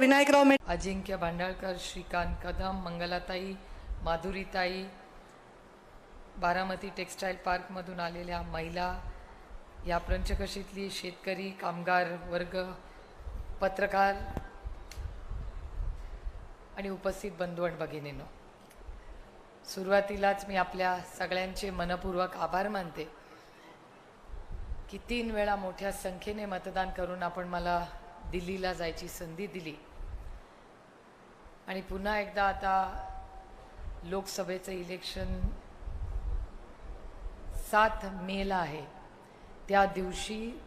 Vinayakrao Mete Ajinkya Bhandalkar Shrikant Kadam Mangalatai Madhuritai Baramati textile पार्कमधून आलेल्या महिला या पंचकशीतली शेतकरी कामगार वर्ग पत्रकार आणि उपस्थित बंधू आणि भगिनीनो सुरुवातीलाच मी आपल्या सगळ्यांचे मनपूर्वक आभार मानते की तीन वेळा मोठ्या संख्येने मतदान करून आपण मला दिल्लीला जायची संधी दिली. आणि पुन्हा एकदा आता लोकसभेचं इलेक्शन सात मेला आहे. त्या दिवशी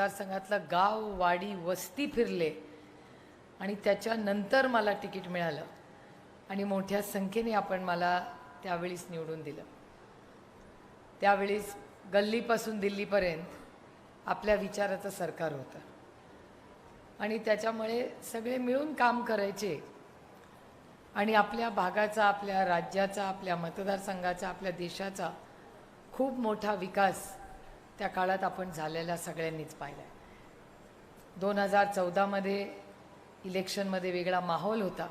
मतदारसंघातलं गाव वाडी वस्ती फिरले आणि त्याच्यानंतर मला तिकीट मिळालं आणि मोठ्या संख्येने आपण मला त्यावेळीस निवडून दिलं. त्यावेळीस गल्लीपासून दिल्लीपर्यंत आपल्या विचाराचं सरकार होतं. आणि त्याच्यामुळे सगळे मिळून काम करायचे आणि आपल्या भागाचा आपल्या राज्याचा आपल्या मतदारसंघाचा आपल्या देशाचा खूप मोठा विकास त्या काळात आपण झालेला सगळ्यांनीच पाहिला आहे दोन हजार चौदामध्ये इलेक्शनमध्ये वेगळा माहोल होता.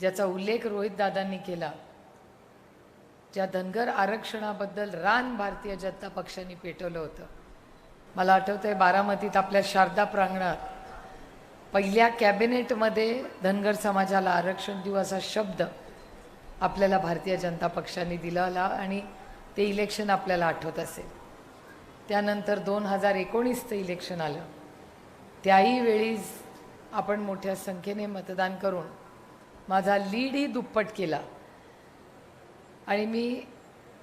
ज्याचा उल्लेख रोहितदादांनी केला. ज्या धनगर आरक्षणाबद्दल रान भारतीय जनता पक्षाने पेटवलं होतं. मला आठवतं आहे बारामतीत आपल्या शारदा प्रांगणात पहिल्या कॅबिनेटमध्ये धनगर समाजाला आरक्षण देऊ असा शब्द आपल्याला भारतीय जनता पक्षाने दिला आणि ते इलेक्शन आपल्याला आठवत असेल. त्यानंतर दोन हजार एकोणीसचं इलेक्शन आलं. त्याही वेळीस आपण मोठ्या संख्येने मतदान करून माझा लीडही दुप्पट केला. आणि मी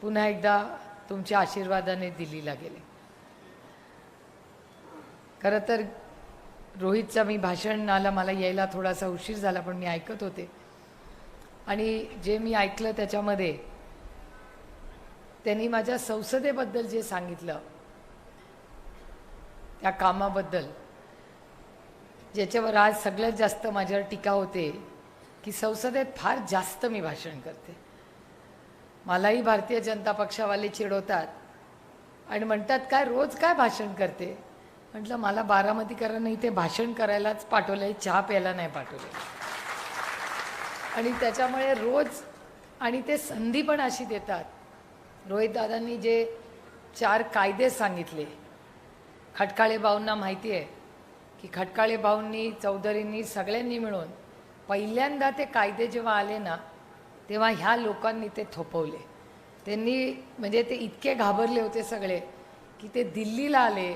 पुन्हा एकदा तुमच्या आशीर्वादाने दिल्लीला गेले. खरं तर रोहितचा मी भाषण आला मला यायला थोडासा उशीर झाला पण मी ऐकत होते. आणि जे मी ऐकलं त्याच्यामध्ये त्यांनी माझ्या संसदेबद्दल जे सांगितलं त्या कामाबद्दल. ज्याच्यावर आज सगळ्यात जास्त माझ्यावर टीका होते की संसदेत फार जास्त मी भाषण करते. मलाही भारतीय जनता पक्षावाले चिडवतात आणि म्हणतात काय रोज काय भाषण करते? म्हटलं मला बारामतीकरांना इथे भाषण करायलाच पाठवलं आहे चहा प्यायला नाही पाठवले आणि त्याच्यामुळे रोज आणि ते संधी पण अशी देतात. रोहितदादांनी जे चार कायदे सांगितले खटकाळे भाऊंना माहिती आहे की खटकाळे भाऊंनी चौधरींनी सगळ्यांनी मिळून पहिल्यांदा ते कायदे जेव्हा आले ना तेव्हा ह्या लोकांनी ते थोपवले. त्यांनी म्हणजे ते इतके घाबरले होते सगळे की ते दिल्लीला आले.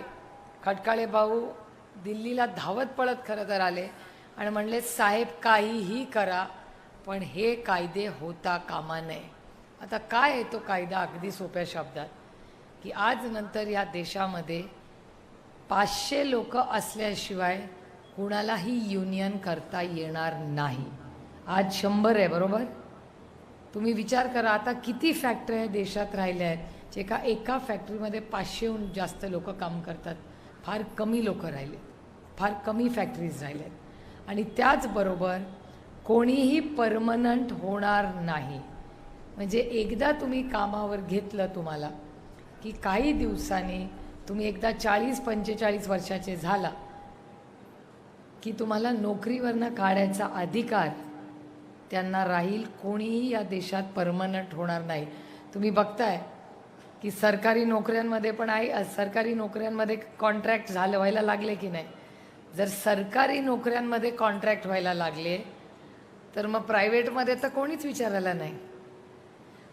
खटकाळे भाऊ दिल्लीला धावत पळत खरं तर आले आणि म्हणले साहेब काहीही करा पण हे कायदे होता कामा नये. आता काय आहे तो कायदा अगदी सोप्या शब्दात? की आज नंतर या देशामध्ये पाचशे लोक असल्याशिवाय कुणालाही युनियन करता येणार नाही. आज शंभर आहे बरोबर? तुम्ही विचार करा आता किती फॅक्टऱ्या देशात राहिल्या आहेत जे का एका फॅक्टरीमध्ये पाचशेहून जास्त लोक काम करतात. फार कमी लोक राहिले फार कमी फॅक्टरीज राहिल्यात आणि त्याचबरोबर कोणीही परमनंट होणार नाही. म्हणजे एकदा तुम्ही कामावर घेतलं तुम्हाला की काही दिवसांनी तुम्ही एकदा चाळीस पंचेचाळीस वर्षाचे झाला की तुम्हाला नोकरीवरनं काढायचा अधिकार त्यांना राहील कोणीही या देशात परमनंट होणार नाही. तुम्ही बघताय की सरकारी नोकऱ्यांमध्ये पण आहे सरकारी नोकऱ्यांमध्ये कॉन्ट्रॅक्ट झालं व्हायला लागले की नाही? जर सरकारी नोकऱ्यांमध्ये कॉन्ट्रॅक्ट व्हायला लागले तर मग प्रायव्हेटमध्ये तर कोणीच विचारायला नाही.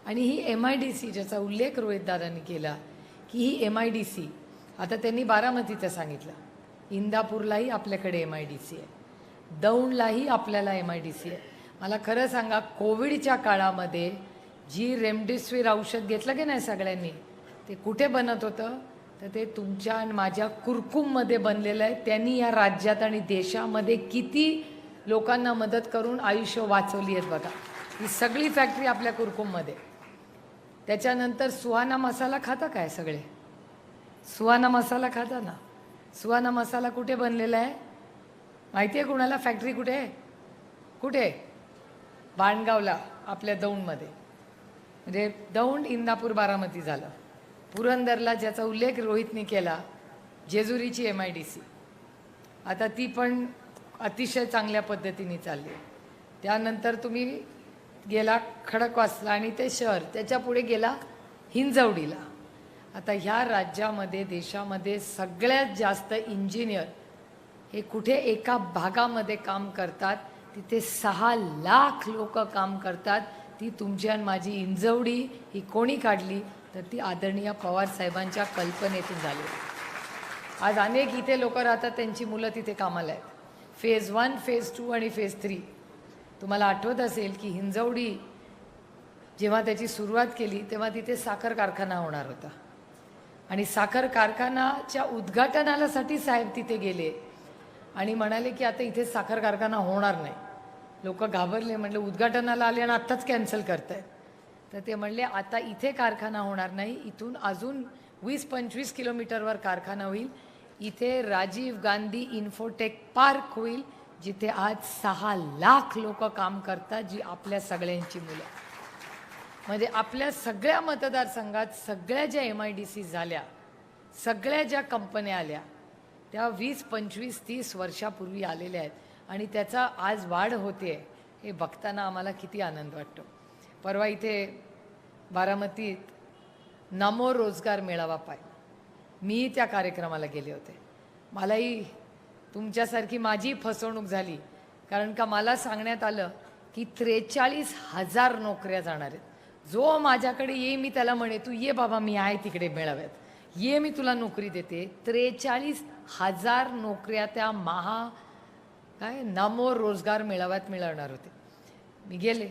आणि ही एम आय डी सी ज्याचा उल्लेख रोहितदादांनी केला की ही एम आय डी सी आता त्यांनी बारामतीचं सांगितलं. इंदापूरलाही आपल्याकडे एम आय डी सी आहे. दौंडलाही आपल्याला एम आय डी सी आहे. मला खरं सांगा कोविडच्या काळामध्ये जी रेमडेसिवीर औषध घेतलं की नाही सगळ्यांनी ते कुठे बनत होतं? तर ते तुमच्या आणि माझ्या कुरकुममध्ये बनलेलं आहे. त्यांनी या राज्यात आणि देशामध्ये किती लोकांना मदत करून आयुष्य वाचवली आहेत बघा. ही सगळी फॅक्टरी आपल्या कुरकुममध्ये. त्याच्यानंतर सुहाना मसाला खाता काय सगळे? सुहाना मसाला खाता ना. सुहाना मसाला कुठे बनलेला आहे? माहिती आहे कुणाला? फॅक्टरी कुठे? आहे कुठे? बाणगावला आपल्या दौंडमध्ये. म्हणजे दौंड इंदापूर बारामती झालं. पुरंदरला ज्याचा उल्लेख रोहितने केला जेजुरीची एम आय डी सी आता ती पण अतिशय चांगल्या पद्धतीने चालली. आहे. त्यानंतर तुम्ही गेला खडकवासला आणि ते शहर त्याच्या पुढे गेला हिंजवडीला. आता ह्या राज्यामध्ये देशामध्ये सगळ्यात जास्त इंजिनियर हे कुठे एका भागामध्ये काम करतात तिथे सहा लाख लोक काम करतात. ती तुमची आणि माझी इंजवडी ही कोणी काढली? तर ती आदरणीय पवार साहेबांच्या कल्पनेतून झाली. आज अनेक इथे लोक राहतात त्यांची मुलं तिथे कामाला आहेत. फेज वन फेज टू आणि फेज थ्री तुम्हाला आठवत असेल की हिंजवडी जेव्हा त्याची सुरुवात केली तेव्हा तिथे साखर कारखाना होणार होता. आणि साखर कारखानाच्या उद्घाटनालासाठी साहेब तिथे गेले. आणि म्हणाले की आता इथे साखर कारखाना होणार नाही. लोक घाबरले म्हणले उद्घाटनाला आले आणि आत्ताच कॅन्सल करतायत तर ते म्हणले आता इथे कारखाना होणार नाही इथून अजून वीस पंचवीस किलोमीटरवर कारखाना होईल. इथे राजीव गांधी इन्फोटेक पार्क होईल जिथे आज सहा लाख लोक काम करतात जी आपल्या सगळ्यांची मुलं. म्हणजे आपल्या सगळ्या मतदारसंघात सगळ्या ज्या एम आय डी सी झाल्या सगळ्या ज्या कंपन्या आल्या त्या वीस पंचवीस तीस वर्षापूर्वी आलेल्या आहेत. आणि त्याचा आज वाढ होते हे बघताना आम्हाला किती आनंद वाटतो. परवा इथे बारामतीत नमो रोजगार मेळावा पाय. मी त्या कार्यक्रमाला गेले होते. मलाही तुमच्यासारखी माझी फसवणूक झाली. कारण का मला सांगण्यात आलं की त्रेचाळीस हजार नोकऱ्या जाणार आहेत. जो माझ्याकडे ये मी त्याला म्हणे तू ये बाबा मी आहे तिकडे मेळाव्यात. ये मी तुला नोकरी देते. त्रेचाळीस हजार नोकऱ्या त्या महा काय नमो रोजगार मेळाव्यात मिळवणार होते. मी गेले.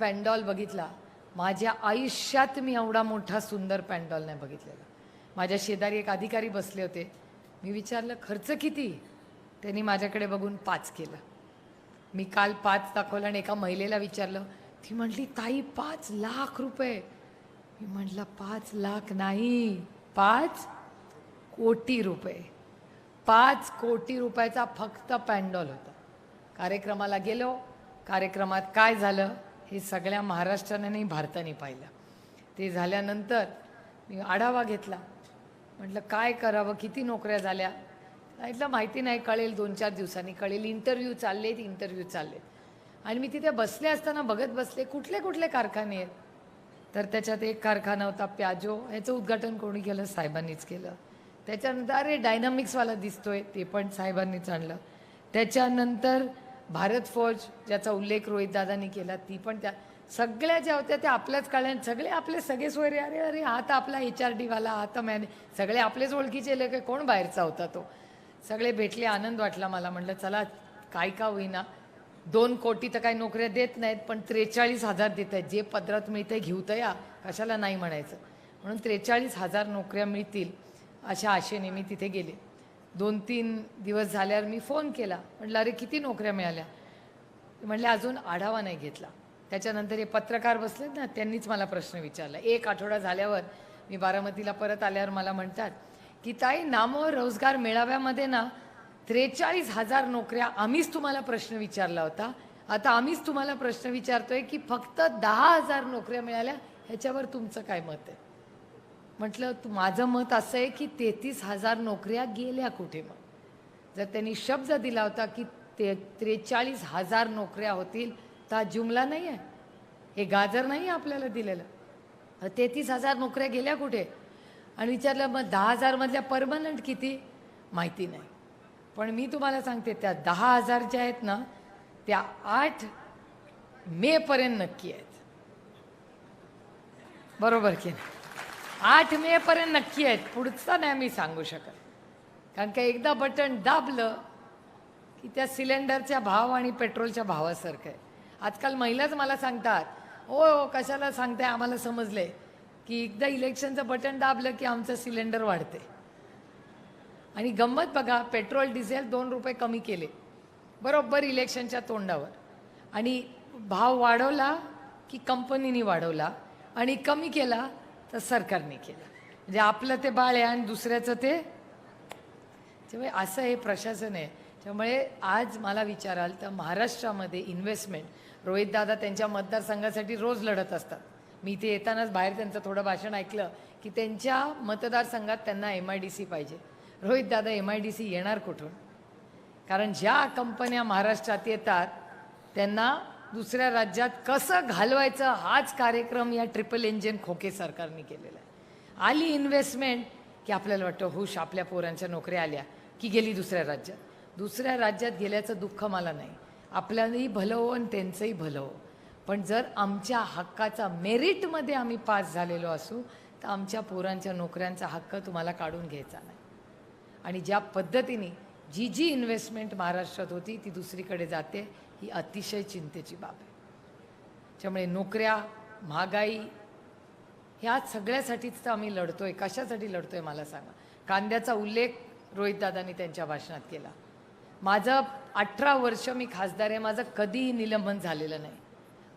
पॅन्डॉल बघितला. माझ्या आयुष्यात मी एवढा मोठा सुंदर पॅन्डॉल नाही बघितलेला. माझ्या शेजारी एक अधिकारी बसले होते. मी विचारलं खर्च किती? त्यांनी माझ्याकडे बघून पाच केलं. मी काल पाच दाखवलं आणि एका महिलेला विचारलं ती म्हटली ताई पाच लाख रुपये. मी म्हटलं पाच लाख नाही पाच कोटी रुपये. पाच कोटी रुपयाचा फक्त पॅन्डॉल होता. कार्यक्रमाला गेलो. कार्यक्रमात काय झालं? हे सगळ्या महाराष्ट्राने नाही भारताने पाहिलं. ते झाल्यानंतर मी आढावा घेतला. म्हटलं काय करावं? किती नोकऱ्या झाल्या? सांगितलं माहिती नाही कळेल दोन चार दिवसांनी. कळेल इंटरव्ह्यू चाललेत इंटरव्ह्यू चाललेत. आणि मी तिथे बसले असताना बघत बसले कुठले कुठले कारखाने आहेत? तर त्याच्यात एक कारखाना होता प्याजो ह्याचं उद्घाटन कोणी केलं? साहेबांनीच केलं. त्याच्यानंतर अरे डायनामिक्सवाला दिसतोय. ते पण साहेबांनीच आणलं. त्याच्यानंतर भारत फौज ज्याचा उल्लेख रोहितदादांनी केला ती पण त्या सगळ्या ज्या होत्या त्या आपल्याच काळात सगळे आपले सगळे सोयरे अरे अरे हा तर आपला एच आर डीवाला हा तर मॅने सगळे आपलेच ओळखीचे लेख कोण बाहेरचा होता तो? सगळे भेटले आनंद वाटला मला म्हटलं चला काय का होईना. दोन कोटी तर काही नोकऱ्या देत नाहीत पण त्रेचाळीस हजार देत आहेत. जे पदरात मिळतं घेऊ तर या. कशाला नाही म्हणायचं. म्हणून त्रेचाळीस हजार नोकऱ्या मिळतील अशा आशेने मी तिथे गेले. दोन तीन दिवस झाल्यावर मी फोन केला. म्हटलं अरे किती नोकऱ्या मिळाल्या? म्हटलं म्हणले अजून आढावा नाही घेतला. त्याच्यानंतर हे पत्रकार बसलेत ना त्यांनीच मला प्रश्न विचारला. एक आठवडा झाल्यावर मी बारामतीला परत आल्यावर मला म्हणतात की ताई नामो रोजगार मेळाव्यामध्ये ना त्रेचाळीस हजार नोकऱ्या आम्हीच तुम्हाला प्रश्न विचारला होता. आता आम्हीच तुम्हाला प्रश्न विचारतोय की फक्त दहा हजार नोकऱ्या मिळाल्या ह्याच्यावर तुमचं काय मत आहे? म्हटलं तू माझं मत असं आहे की तेहतीस हजार नोकऱ्या गेल्या कुठे मग? जर त्यांनी शब्द दिला होता की ते त्रेचाळीस हजार नोकऱ्या होतील तर हा जुमला नाही आहे. हे गाजर नाही आहे आपल्याला दिलेलं. तेहतीस हजार नोकऱ्या गेल्या कुठे? आणि विचारलं मग दहा हजारमधल्या परमनंट किती? माहिती नाही. पण मी तुम्हाला सांगते त्या दहा हजार ज्या आहेत ना त्या आठ मेपर्यंत नक्की आहेत. बरोबर की नाही? आठ मे पर्यंत नक्की आहेत. पुढचं नाही मी सांगू शकत. कारण का एकदा बटन दाबलं की त्या सिलेंडरच्या भाव आणि पेट्रोलच्या भावासारखं आहे. आजकाल महिलाच मला सांगतात ओ हो, कशाला सांगताय? आम्हाला समजलंय की एकदा इलेक्शनचं बटन दाबलं की आमचं सिलेंडर वाढते आणि गंमत बघा पेट्रोल डिझेल दोन रुपये कमी केले. बरोबर इलेक्शनच्या तोंडावर. आणि भाव वाढवला की कंपनीने वाढवला आणि कमी केला तर सरकारने केला. म्हणजे आपलं ते बाळ आहे आणि दुसऱ्याचं ते. त्यामुळे असं हे प्रशासन आहे. त्यामुळे आज मला विचाराल तर महाराष्ट्रामध्ये इन्व्हेस्टमेंट रोहितदादा त्यांच्या मतदारसंघासाठी रोज लढत असतात. मी इथे येतानाच बाहेर त्यांचं थोडं भाषण ऐकलं की त्यांच्या मतदारसंघात त्यांना एम आय डी सी पाहिजे. रोहित दादा एम आय डी सी येणार कुठून? कारण ज्या कंपन्या महाराष्ट्रात येतात त्यांना दुसऱ्या राज्यात कसं घालवायचं हाच कार्यक्रम या ट्रिपल इंजिन खोके सरकारने केलेला आहे. आली इन्व्हेस्टमेंट की आपल्याला वाटतं हुश आपल्या पोरांच्या नोकऱ्या आल्या की गेली दुसऱ्या राज्यात. दुसऱ्या राज्यात गेल्याचं दुःख मला नाही. आपल्यालाही भलं हो आणि त्यांचंही भलं हो पण जर आमच्या हक्काचा मेरिटमध्ये आम्ही पास झालेलो असू तर आमच्या पोरांच्या नोकऱ्यांचा हक्क तुम्हाला काढून घ्यायचा नाही. आणि ज्या पद्धतीने जी जी इन्व्हेस्टमेंट महाराष्ट्रात होती ती दुसरीकडे जाते ही अतिशय चिंतेची बाब आहे. त्यामुळे नोकऱ्या महागाई ह्या सगळ्यासाठीच तर आम्ही आहे कशासाठी लढतो आहे मला सांगा? कांद्याचा उल्लेख रोहितदादांनी त्यांच्या भाषणात केला. माझं अठरा वर्ष मी खासदार आहे माझं कधीही निलंबन झालेलं नाही.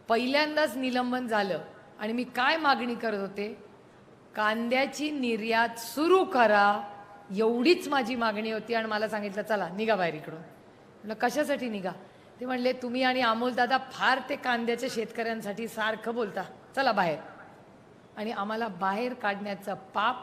पहिल्यांदाच निलंबन झालं आणि मी काय मागणी करत होते? कांद्याची निर्यात सुरू करा. एवढीच माझी मागणी होती आणि मला सांगितलं चला निघा बाहेर इकडून. म्हटलं कशासाठी निघा? ते म्हणले तुम्ही आणि अमोलदादा फार ते कांद्याच्या शेतकऱ्यांसाठी सारखं बोलता. चला बाहेर. आणि आम्हाला बाहेर काढण्याचं पाप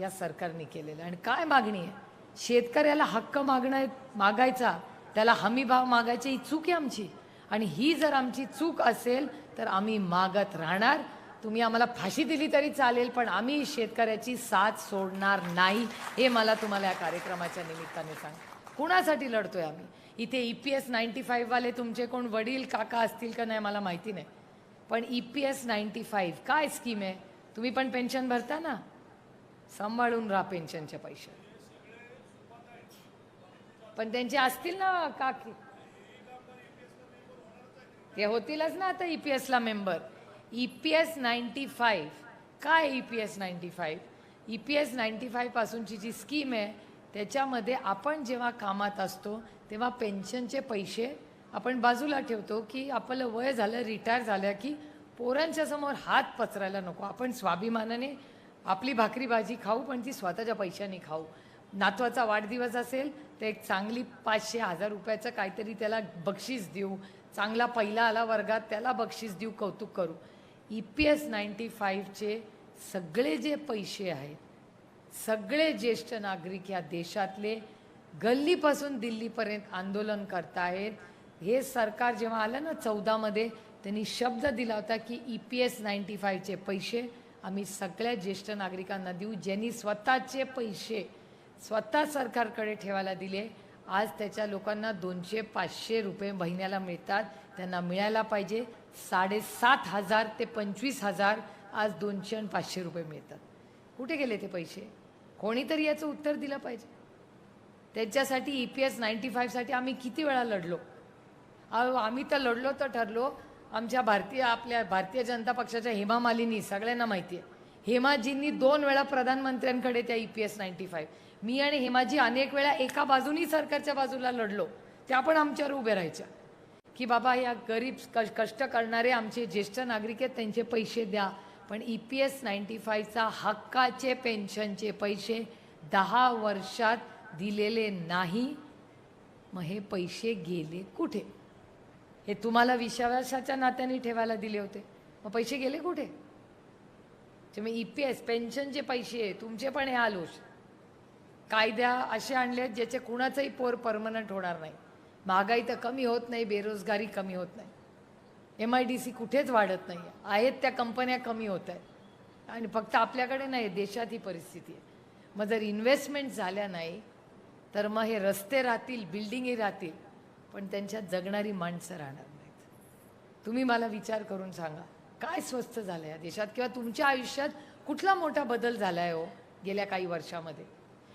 या सरकारने केलेलं आणि काय मागणी आहे? शेतकऱ्याला हक्क मागणं मागायचा त्याला हमी भाव मागायची ही चूक आहे आमची. आणि ही जर आमची चूक असेल तर आम्ही मागत राहणार. तुम्ही आम्हाला फाशी दिली तरी चालेल पण आम्ही शेतकऱ्याची साथ सोडणार नाही हे मला तुम्हाला या कार्यक्रमाच्या निमित्ताने सांग. कुणासाठी लढतोय आम्ही? इथे ई पी एस नाईन्टी फाईव्हवाले तुमचे कोण वडील काका असतील का नाही मला माहिती नाही. पण E P S ninety five काय स्कीम आहे? तुम्ही पण पेन्शन भरता ना? सांभाळून राहा पेन्शनचे पैसे. पण त्यांचे असतील ना काकी? ते होतीलच ना आता E P एसला member E P S ninety five काय E P S ninety five E P S ninety फाईव्हपासूनची जी स्कीम आहे त्याच्यामध्ये आपण जेव्हा कामात असतो तेव्हा पेन्शनचे पैसे आपण बाजूला ठेवतो की आपलं वय झालं रिटायर झालं की पोरांच्या समोर हात पसरायला नको. आपण स्वाभिमानाने आपली भाकरी भाजी खाऊ पण ती स्वतःच्या पैशाने खाऊ. नातवाचा वाढदिवस असेल तर एक चांगली पाचशे हजार रुपयाचं काहीतरी त्याला बक्षीस देऊ. चांगला पहिला आला वर्गात त्याला बक्षीस देऊ कौतुक करू. ई पी एस नाईन्टी फाईव्हचे सगळे जे पैसे आहेत सगळे ज्येष्ठ नागरिक या देशातले गल्लीपासून दिल्लीपर्यंत आंदोलन करतायत हे सरकार जेव्हा आलं ना चौदामध्ये त्यांनी शब्द दिला होता की ई पी एस नाईन्टी फाईव्हचे पैसे आम्ही सगळ्या ज्येष्ठ नागरिकांना देऊ ज्यांनी स्वतःचे पैसे स्वतः सरकारकडे ठेवायला दिले. आज त्याच्या लोकांना दोनशे पाचशे रुपये महिन्याला मिळतात त्यांना मिळायला पाहिजे. साडेसात हजार ते पंचवीस हजार आज दोनशे आणि पाचशे रुपये मिळतात. कुठे गेले ते पैसे? कोणीतरी याचं उत्तर दिलं पाहिजे. त्याच्यासाठी ई पी एस नाईन्टी फाईव्हसाठी आम्ही किती वेळा लढलो? अहो आम्ही तर लढलो तर ठरलो. आमच्या भारतीय आपल्या भारतीय जनता पक्षाच्या हेमा मालिनी सगळ्यांना माहिती आहे हेमाजींनी दोन वेळा प्रधानमंत्र्यांकडे त्या E P S ninety five मी आणि हेमाजी अनेक वेळा एका बाजूनी सरकारच्या बाजूला लढलो. त्या पण आमच्यावर उभे राहायच्या. की बाबा या गरीब क- कष्ट करणारे आमचे ज्येष्ठ नागरिक आहेत त्यांचे पैसे द्या. पण ई पी एस नाईन्टी फाईव्हचा हक्काचे पेन्शनचे पैसे दहा वर्षात दिलेले नाही. मग हे पैसे गेले कुठे? हे तुम्हाला विश्वासाच्या नात्याने ठेवायला दिले होते. मग पैसे गेले कुठे? तुम्ही ई पी एस पेन्शनचे पैसे तुमचे पण हे आलोच कायद्या असे आणले आहेत ज्याचे कुणाचंही पोर परमनंट होणार नाही. महागाई तर कमी होत नाही बेरोजगारी कमी होत नाही. एम आय डी सी कुठेच वाढत नाही. आहेत त्या कंपन्या कमी होत आहेत. आणि फक्त आपल्याकडे नाही देशात ही परिस्थिती आहे. मग जर इन्व्हेस्टमेंट झाल्या नाही तर मग हे रस्ते राहतील बिल्डिंगही राहतील पण त्यांच्यात जगणारी माणसं राहणार नाहीत. तुम्ही मला विचार करून सांगा काय स्वस्त झालं या देशात? किंवा तुमच्या आयुष्यात कुठला मोठा बदल झाला आहे हो गेल्या काही वर्षामध्ये?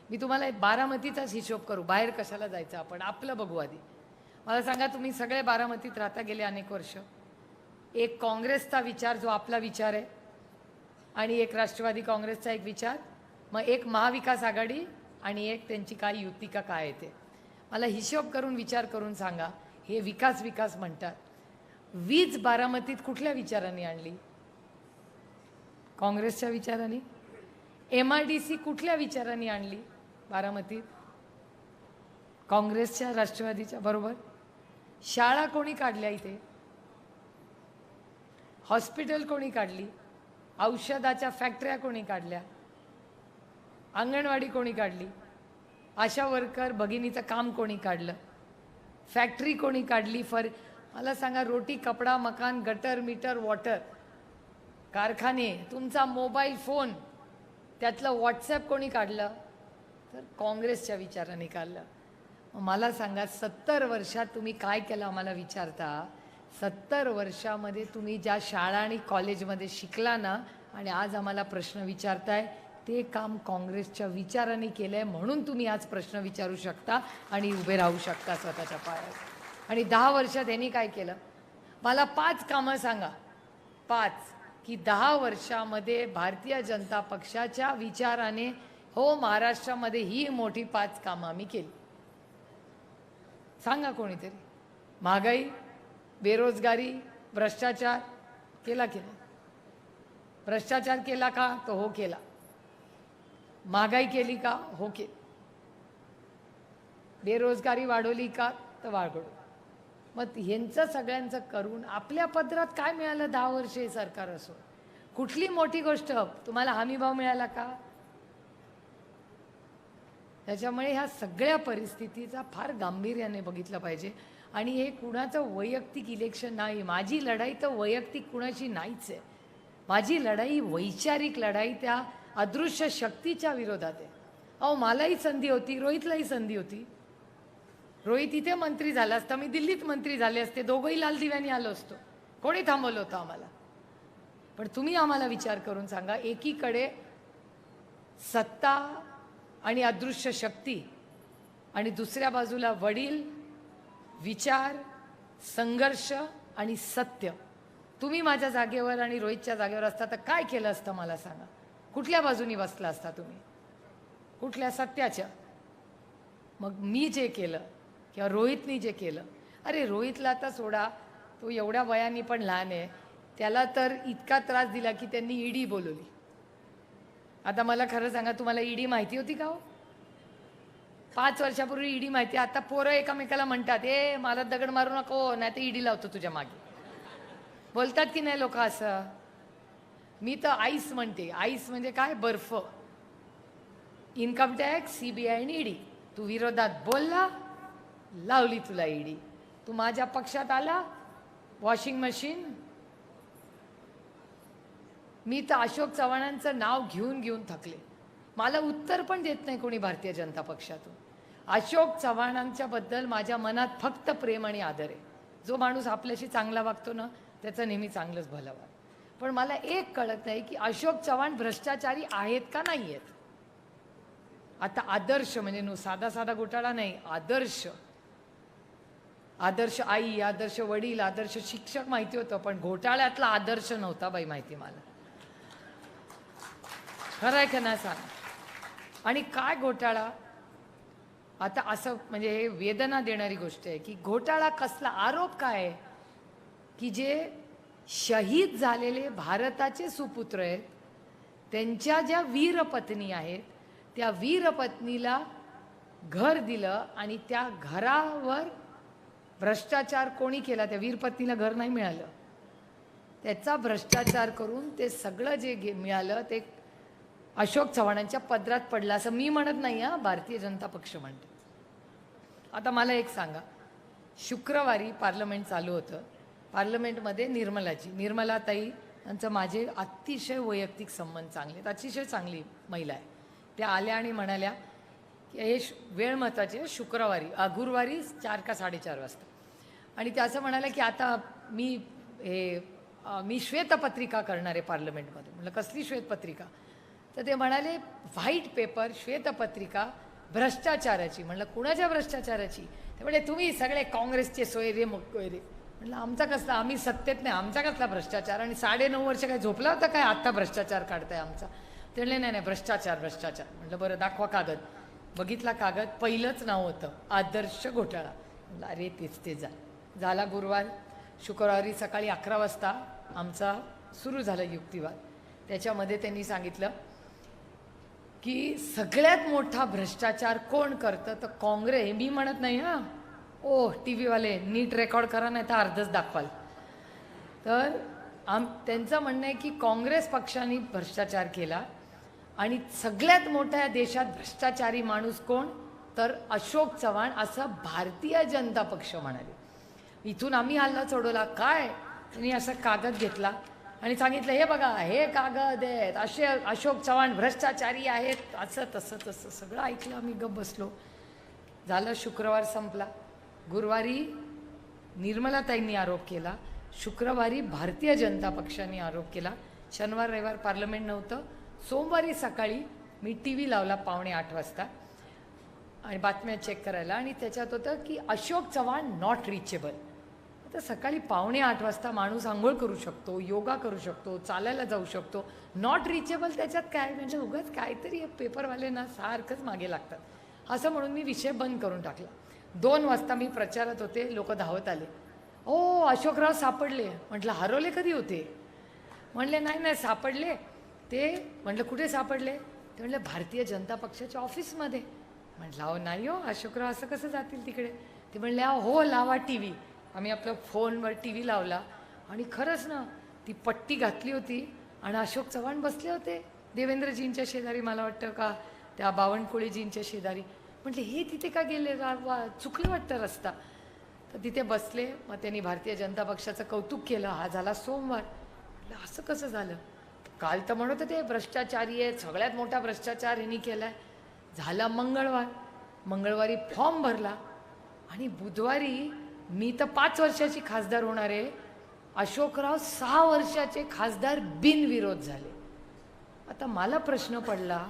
मी तुम्हाला एक बारामतीचाच हिशोब करू बाहेर कशाला जायचं आपण? आपलं बघू आधी. मला सांगा तुम्ही सगळे बारामतीत राहता गेले अनेक वर्ष. एक काँग्रेसचा विचार जो आपला विचार आहे आणि एक राष्ट्रवादी काँग्रेसचा एक विचार मग एक महाविकास आघाडी आणि एक त्यांची काय युती का काय येते मला हिशोब करून विचार करून सांगा हे विकास विकास म्हणतात. वीज बारामतीत कुठल्या विचारांनी आणली? काँग्रेसच्या विचाराने? एम आय डी सी कुठल्या विचारांनी आणली बारामतीत? काँग्रेसच्या राष्ट्रवादीच्या बरोबर? शाळा कोणी काढल्या इथे? हॉस्पिटल कोणी काढली? औषधाच्या फॅक्टऱ्या कोणी काढल्या? अंगणवाडी कोणी काढली? आशा वर्कर भगिनीचं काम कोणी काढलं? फॅक्टरी कोणी काढली फर? मला सांगा रोटी कपडा मकान गटर मीटर वॉटर कारखाने तुमचा मोबाईल फोन त्यातलं व्हॉट्सॲप कोणी काढलं? तर काँग्रेसच्या विचाराने काढलं. मला सांगा सत्तर वर्षात तुम्ही काय केलं आम्हाला विचारता? सत्तर वर्षामध्ये तुम्ही ज्या शाळा आणि कॉलेजमध्ये शिकला ना आणि आज आम्हाला प्रश्न विचारताय ते काम काँग्रेसच्या विचाराने केलं आहे म्हणून तुम्ही आज प्रश्न विचारू शकता आणि उभे राहू शकता स्वतःच्या पायावर. आणि दहा वर्षात यांनी काय केलं? मला पाच कामं सांगा. पाच. की दहा वर्षामध्ये भारतीय जनता पक्षाच्या विचाराने हो महाराष्ट्रामध्ये ही मोठी पाच कामं आम्ही केली. सांगा कोणीतरी. महागाई बेरोजगारी भ्रष्टाचार केला केला. भ्रष्टाचार केला का तो हो केला. महागाई केली का हो केली बेरोजगारी वाढवली का तर वाढवली. मग ह्यांचं सगळ्यांचं करून आपल्या पदरात काय मिळालं दहा वर्षे सरकार असो कुठली मोठी गोष्ट? तुम्हाला हमीभाव मिळाला का? त्याच्यामुळे ह्या सगळ्या परिस्थितीचा फार गांभीर्याने बघितलं पाहिजे. आणि हे कुणाचं वैयक्तिक इलेक्शन नाही माझी लढाई तर वैयक्तिक कुणाची नाहीच आहे. माझी लढाई वैचारिक लढाई त्या अदृश्य शक्तीच्या विरोधात आहे. अहो मलाही संधी होती रोहितलाही संधी होती. रोहित इथे मंत्री झाला असता मी दिल्लीत मंत्री झाले असते दोघंही लाल दिव्याने आलो असतो. कोणी थांबवलं होतं आम्हाला? पण तुम्ही आम्हाला विचार करून सांगा एकीकडे सत्ता आणि अदृश्य शक्ती. आणि दुसऱ्या बाजूला वडील विचार संघर्ष आणि सत्य. तुम्ही माझ्या जागेवर आणि रोहितच्या जागेवर असता तर काय केलं असतं मला सांगा? कुठल्या बाजूनी बसला असता तुम्ही? कुठल्या सत्याच्या? मग मी जे केलं किंवा रोहितनी जे केलं? अरे रोहितला तर सोडा तो एवढ्या वयाने पण लहान आहे. त्याला तर इतका त्रास दिला की त्यांनी ईडी बोलवली. आता मला खरं सांगा तुम्हाला ईडी माहिती होती का हो? पाच वर्षापूर्वी ईडी माहिती आता पोरं एकामेकाला म्हणतात ए मला दगड मारू नको नाही तर ईडी लावतो तुझ्या मागे. बोलतात की नाही लोक असं? मी तर आईस म्हणते आईस म्हणजे काय? बर्फ. इन्कम टॅक्स सीबीआय आणि ईडी तू विरोधात बोलला लावली तुला ईडी तू माझ्या पक्षात आला वॉशिंग मशीन मी तर अशोक चव्हाणांचं नाव घेऊन घेऊन थकले. मला उत्तर पण देत नाही कोणी भारतीय जनता पक्षातून. अशोक चव्हाणांच्याबद्दल माझ्या मनात फक्त प्रेम आणि आदर आहे. जो माणूस आपल्याशी चांगला वागतो ना त्याचं नेहमी चांगलंच भलं वाग. पण मला एक कळत नाही की अशोक चव्हाण भ्रष्टाचारी आहेत का नाही आहेत आता आदर्श म्हणजे नु साधा साधा घोटाळा नाही आदर्श. आदर्श आई आदर्श वडील आदर्श शिक्षक माहिती होतं पण घोटाळ्यातला आदर्श नव्हता बाई माहिती मला. खरं आहे का नाही सांग? आणि काय घोटाळा? आता असं म्हणजे हे वेदना देणारी गोष्ट आहे की घोटाळा कसला? आरोप काय आहे? की जे शहीद झालेले भारताचे सुपुत्र आहेत त्यांच्या ज्या वीरपत्नी आहेत त्या वीरपत्नीला घर दिलं आणि त्या घरावर भ्रष्टाचार कोणी केला? त्या वीरपत्नीला घर नाही मिळालं. त्याचा भ्रष्टाचार करून ते सगळं जे गे मिळालं ते अशोक चव्हाणांच्या पदरात पडला असं मी म्हणत नाही हा भारतीय जनता पक्ष म्हणते. आता मला एक सांगा. शुक्रवारी पार्लमेंट चालू होतं. पार्लमेंटमध्ये निर्मलाची निर्मलाताई यांचं माझे अतिशय वैयक्तिक संबंध चांगले आहेत. अतिशय चांगली महिला आहे. त्या आल्या आणि म्हणाल्या की हे वेळ महत्त्वाची आहे. शुक्रवारी गुरुवारी चार का साडेचार वाजता. आणि त्या असं म्हणाल्या की आता मी हे मी श्वेतपत्रिका करणार आहे पार्लमेंटमध्ये. म्हटलं कसली श्वेतपत्रिका? तर ते म्हणाले व्हाईट पेपर श्वेतपत्रिका भ्रष्टाचाराची. म्हणलं कुणाच्या भ्रष्टाचाराची? ते म्हणजे तुम्ही सगळे काँग्रेसचे सोयरे मग कोयरे म्हटलं आमचा कसला आम्ही सत्तेत नाही आमचा कसला भ्रष्टाचार? आणि साडे नऊ वर्ष काय झोपला होता काय? आत्ता भ्रष्टाचार काढताय आमचा. ते म्हणले नाही नाही भ्रष्टाचार भ्रष्टाचार. म्हटलं बरं दाखवा कागद. बघितला कागद पहिलंच नाव होतं आदर्श घोटाळा. म्हटलं अरे तेच ते जा. झाला गुरुवार शुक्रवारी सकाळी अकरा वाजता आमचा सुरू झाला युक्तिवाद. त्याच्यामध्ये त्यांनी सांगितलं की सगळ्यात मोठा भ्रष्टाचार कोण करतं? तर काँग्रेस. मी म्हणत नाही हां. ओ टी व्हीवाले नीट रेकॉर्ड करा नाही तर अर्धच दाखवाल. तर आम त्यांचं म्हणणं आहे की काँग्रेस पक्षाने भ्रष्टाचार केला आणि सगळ्यात मोठ्या या देशात भ्रष्टाचारी माणूस कोण? तर अशोक चव्हाण असं भारतीय जनता पक्ष म्हणाले. इथून आम्ही हल्ला सोडवला. काय? त्यांनी असा कागद घेतला. आणि सांगितलं हे बघा हे कागद आहेत. असे अशोक चव्हाण भ्रष्टाचारी आहेत. असं तसं तसं सगळं ऐकलं आम्ही गप बसलो. झालं शुक्रवार संपला. गुरुवारी निर्मलाताईंनी आरोप केला. शुक्रवारी भारतीय जनता पक्षाने आरोप केला. शनिवार रविवार पार्लमेंट नव्हतं. सोमवारी सकाळी मी टी व्ही लावला पावणे आठ वाजता आणि बातम्या चेक करायला. आणि त्याच्यात होतं की अशोक चव्हाण नॉट रिचेबल तर सकाळी पावणे आठ वाजता माणूस आंघोळ करू शकतो योगा करू शकतो चालायला जाऊ शकतो. नॉट रिचेबल त्याच्यात काय? म्हणजे उगाच काहीतरी पेपरवाले ना सारखंच मागे लागतात. असं म्हणून मी विषय बंद करून टाकला. दोन वाजता मी प्रचारात होते लोक धावत आले. ओ अशोकराव सापडले. म्हटलं हरवले कधी होते? म्हणले नाही नाही सापडले. ते? म्हटलं कुठे सापडले? ते म्हणले भारतीय जनता पक्षाच्या ऑफिसमध्ये. म्हटलं अहो नाही हो अशोकराव असं कसं जातील तिकडे? ते म्हणले "अहो, हो लावा टी व्ही आम्ही आपल्या फोनवर टी व्ही लावला आणि खरंच ना ती पट्टी घातली होती आणि अशोक चव्हाण बसले होते देवेंद्रजींच्या शेजारी. मला वाटतं का त्या बावनकुळेजींच्या शेजारी. म्हटले हे तिथे का गेले? रा- वा चुकलं वाटतं रस्ता. तर तिथे बसले. मग त्यांनी भारतीय जनता पक्षाचं कौतुक केलं. हा झाला सोमवार. म्हटलं असं कसं झालं? काल तर म्हणत होते भ्रष्टाचारी आहे सगळ्यात मोठा भ्रष्टाचार हिने केला आहे झाला मंगळवार. मंगळवारी फॉर्म भरला आणि बुधवारी मी तर पाच वर्षाची खासदार होणार आहे. अशोकराव सहा वर्षाचे खासदार बिनविरोध झाले. आता मला प्रश्न पडला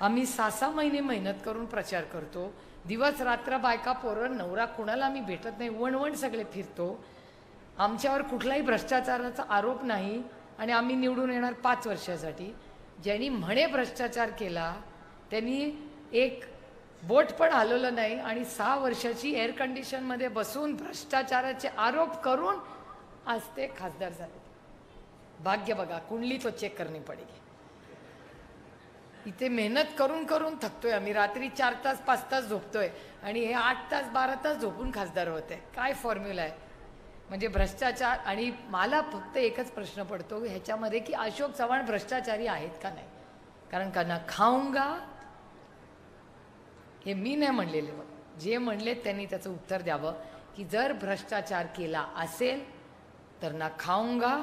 आम्ही सहा सहा महिने मेहनत करून प्रचार करतो. दिवस रात्र बायका पोरं नवरा कुणाला आम्ही भेटत नाही वणवण सगळे फिरतो. आमच्यावर कुठलाही भ्रष्टाचाराचा आरोप नाही आणि आम्ही निवडून येणार पाच वर्षासाठी. ज्यांनी म्हणे भ्रष्टाचार केला त्यांनी एक बोट पण हलवलं नाही आणि सहा वर्षाची एअर कंडिशनमध्ये बसून भ्रष्टाचाराचे आरोप करून आज ते खासदार झाले. भाग्य बघा कुंडली तो चेक करणी पडेगी इथे मेहनत करून करून थकतोय आम्ही. रात्री चार तास पाच तास झोपतोय आणि हे आठ तास बारा तास झोपून खासदार होते. काय फॉर्म्युला आहे? म्हणजे भ्रष्टाचार आणि मला फक्त एकच प्रश्न पडतो ह्याच्यामध्ये की अशोक चव्हाण भ्रष्टाचारी आहेत का नाही? कारण का ना खाऊंगा हे मी नाही म्हणलेले. बघ जे म्हणले त्यांनी त्याचं उत्तर द्यावं की जर भ्रष्टाचार केला असेल तर ना खाऊंगा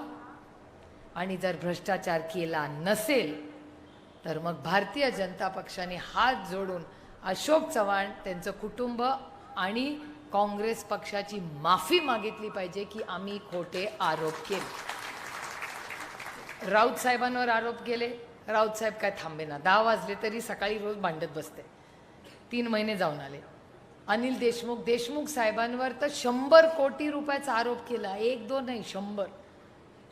आणि जर भ्रष्टाचार केला नसेल तर मग भारतीय जनता पक्षाने हात जोडून अशोक चव्हाण त्यांचं कुटुंब आणि काँग्रेस पक्षाची माफी मागितली पाहिजे की आम्ही खोटे आरोप केले. राऊत साहेबांवर आरोप केले. राऊत साहेब काय थांबे ना दहा वाजले तरी सकाळी रोज भांडत बसते. तीन महिने जाऊन आले. अनिल देशमुख देशमुख साहेबांवर तर शंभर कोटी रुपयाचा आरोप केला. एक दोन नाही शंभर.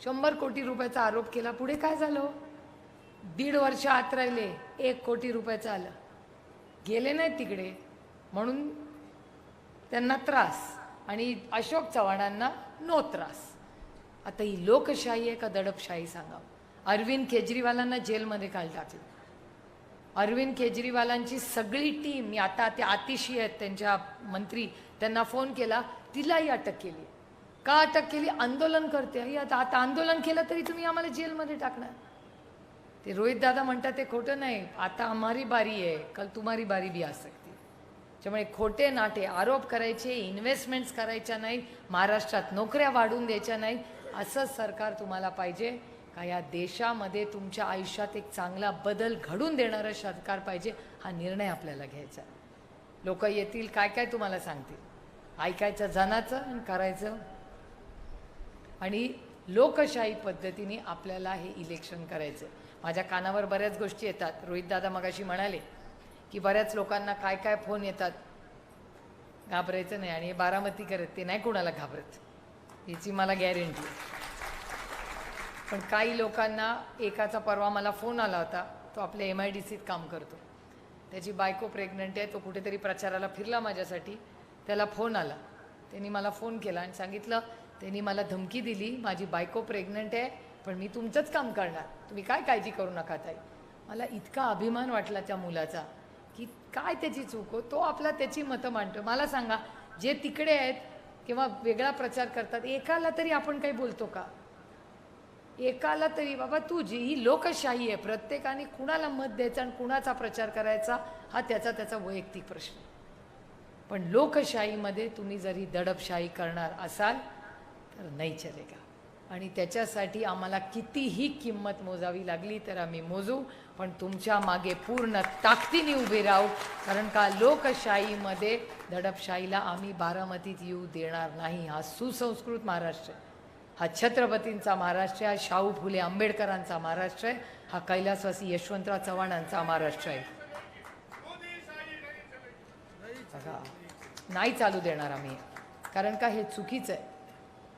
शंभर कोटी रुपयाचा आरोप केला. पुढे काय झालं? दीड वर्ष आत राहिले एक कोटी रुपयाचं आलं. गेले नाहीत तिकडे. म्हणून त्यांना त्रास आणि अशोक चव्हाणांना नो त्रास. आता ही लोकशाही आहे का दडपशाही सांगा अरविंद केजरीवालांना जेलमध्ये काल टाकलं. अरविंद केजरीवालांची सगळी टीम मी आता ते आतिशी आहेत त्यांच्या मंत्री त्यांना फोन केला तिलाही अटक केली का अटक केली? आंदोलन करते. ही आता आता आंदोलन केलं तरी तुम्ही आम्हाला जेलमध्ये टाकणार. ते रोहित दादा म्हणतात ते खोटं नाही. आता आम्हारी बारी आहे. कल तुम्हारी बारी बी असते त्यामुळे खोटे नाटे आरोप करायचे इन्व्हेस्टमेंट्स करायच्या नाही महाराष्ट्रात नोकऱ्या वाढवून द्यायच्या नाही असंच सरकार तुम्हाला पाहिजे. का या देशामध्ये तुमच्या आयुष्यात एक चांगला बदल घडून देणारं सरकार पाहिजे हा निर्णय आपल्याला घ्यायचा लोक येतील काय काय तुम्हाला सांगतील? ऐकायचं जनाचं आणि करायचं. आणि लोकशाही पद्धतीने आपल्याला हे इलेक्शन करायचं माझ्या कानावर बऱ्याच गोष्टी येतात. रोहितदादा मगाशी म्हणाले की बऱ्याच लोकांना काय काय फोन येतात. घाबरायचं नाही आणि बारामती करत ते नाही कोणाला घाबरत. याची मला गॅरंटी पण काही लोकांना एकाचा परवा मला फोन आला होता तो आपल्या एम आय डी सीत काम करतो. त्याची बायको प्रेग्नंट आहे तो कुठेतरी प्रचाराला फिरला माझ्यासाठी. त्याला फोन आला. त्यांनी मला फोन केला आणि सांगितलं त्यांनी मला धमकी दिली माझी बायको प्रेग्नंट आहे पण मी तुमचंच काम करणार. तुम्ही काय काळजी करू नका ताई? मला इतका अभिमान वाटला त्या मुलाचा की काय त्याची चूक हो? तो आपला त्याची मतं मांडतो. मला सांगा जे तिकडे आहेत किंवा वेगळा प्रचार करतात एकाला तरी आपण काही बोलतो का? एकाला तरी बाबा तू जी ही लोकशाही आहे प्रत्येकाने कुणाला मत द्यायचं आणि कुणाचा प्रचार करायचा हा त्याचा त्याचा वैयक्तिक प्रश्न आहे. पण लोकशाहीमध्ये तुम्ही जरी दडपशाही करणार असाल तर नाही चलेगा. आणि त्याच्यासाठी आम्हाला कितीही किंमत मोजावी लागली तर आम्ही मोजू पण तुमच्या मागे पूर्ण ताकदीने उभे राहू कारण का लोकशाहीमध्ये दडपशाहीला आम्ही बारामतीत येऊ देणार नाही. हा सुसंस्कृत महाराष्ट्र आहे. हा छत्रपतींचा महाराष्ट्र आहे शाहू फुले आंबेडकरांचा महाराष्ट्र आहे हा कैलासवासी यशवंतराव चव्हाणांचा महाराष्ट्र आहे. नाही चालू देणार आम्ही कारण का हे चुकीचं आहे.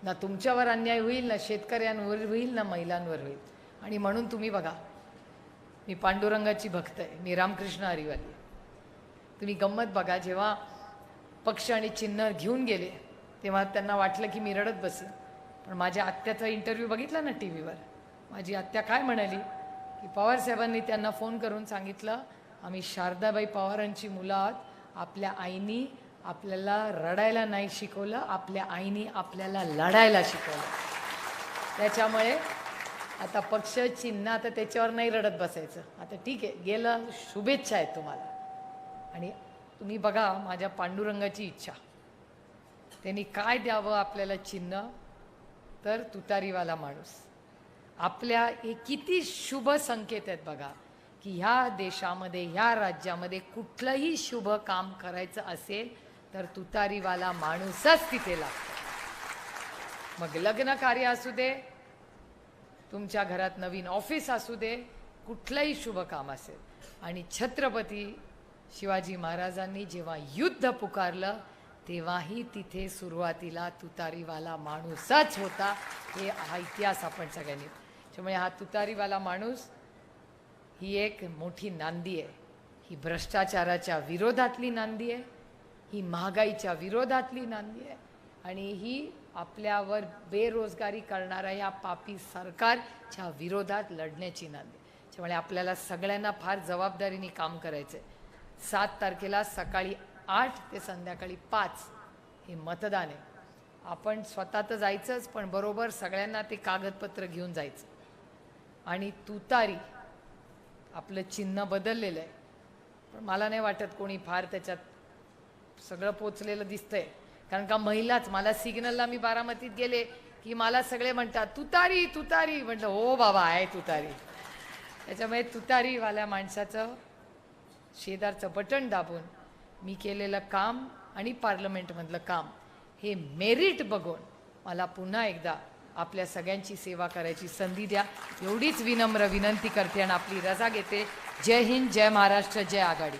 ना तुमच्यावर अन्याय होईल ना शेतकऱ्यांवर होईल ना महिलांवर होईल. आणि म्हणून तुम्ही बघा मी पांडुरंगाची भक्त आहे मी रामकृष्ण हरिवाली तुम्ही गंमत बघा जेव्हा पक्ष आणि चिन्ह घेऊन गेले तेव्हा त्यांना वाटलं की मी रडत बसेन. पण माझ्या आत्याचा इंटरव्ह्यू बघितला ना टी व्हीवर माझी आत्या काय म्हणाली? की पवार साहेबांनी त्यांना फोन करून सांगितलं आम्ही शारदाबाई पवारांची मुलं आहोत आपल्या आईनी आपल्याला रडायला नाही शिकवलं आपल्या आईनी आपल्याला लढायला शिकवलं. त्याच्यामुळे आता पक्ष चिन्ह आता त्याच्यावर नाही रडत बसायचं. आता ठीक आहे गेलं शुभेच्छा आहेत तुम्हाला. आणि तुम्ही बघा माझ्या पांडुरंगाची इच्छा. त्यांनी काय द्यावं आपल्याला चिन्ह? तर तुतारीवाला माणूस. आपल्या हे किती शुभ संकेत आहेत बघा की ह्या देशामध्ये ह्या राज्यामध्ये कुठलंही शुभ काम करायचं असेल तर तुतारीवाला माणूसच तिथे लागतो. मग लग्न कार्य असू दे तुमच्या घरात नवीन ऑफिस असू दे कुठलंही शुभ काम असेल. आणि छत्रपती शिवाजी महाराजांनी जेव्हा युद्ध पुकारलं तेव्हाही तिथे सुरुवातीला तुतारीवाला माणूसच होता. हे हा इतिहास आपण सगळ्यांनी. त्यामुळे हा तुतारीवाला माणूस ही एक मोठी नांदी आहे. ही भ्रष्टाचाराच्या विरोधातली नांदी आहे. ही महागाईच्या विरोधातली नांदी आहे. आणि ही आपल्यावर बेरोजगारी करणाऱ्या या पापी सरकारच्या विरोधात लढण्याची नांदी आहे. त्यामुळे आपल्याला सगळ्यांना फार जबाबदारीने काम करायचं आहे सात तारखेला सकाळी आठ ते संध्याकाळी पाच हे मतदान आहे. आपण स्वतः तर जायचंच पण बरोबर सगळ्यांना ते कागदपत्र घेऊन जायचं. आणि तुतारी आपलं चिन्ह बदललेलं आहे. पण मला नाही वाटत कोणी फार त्याच्यात सगळं पोचलेलं दिसतंय. कारण का महिलाच मला सिग्नलला मी बारामतीत गेले की मला सगळे म्हणतात तुतारी तुतारी. म्हटलं हो बाबा आहे तुतारी. त्याच्यामुळे तुतारीवाल्या माणसाचं शेजारचं बटन दाबून मी केलेलं काम आणि पार्लमेंटमधलं काम हे मेरिट बघून मला पुन्हा एकदा आपल्या सगळ्यांची सेवा करायची संधी द्या. एवढीच विनम्र विनंती करते आणि आपली रजा घेते. जय हिंद जय महाराष्ट्र जय आघाडी.